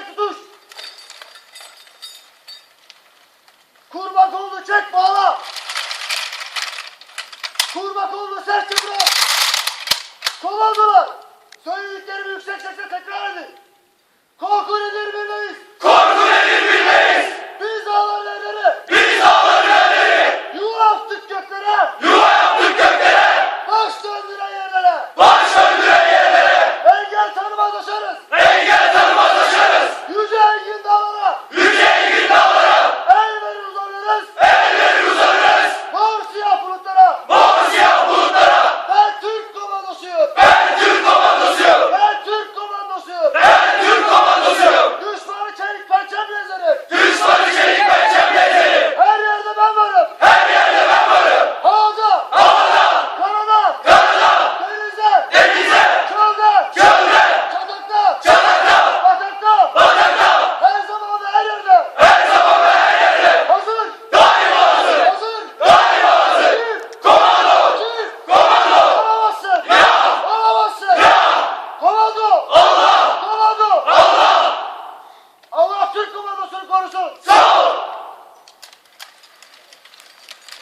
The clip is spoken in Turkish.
Sen tutuş. Kurban kolunu çek bağla. Kurban kolunu sertçe bırak. Komandolar. Söylediklerimi yüksek sesle Türk komandosunun korusu. Sağ!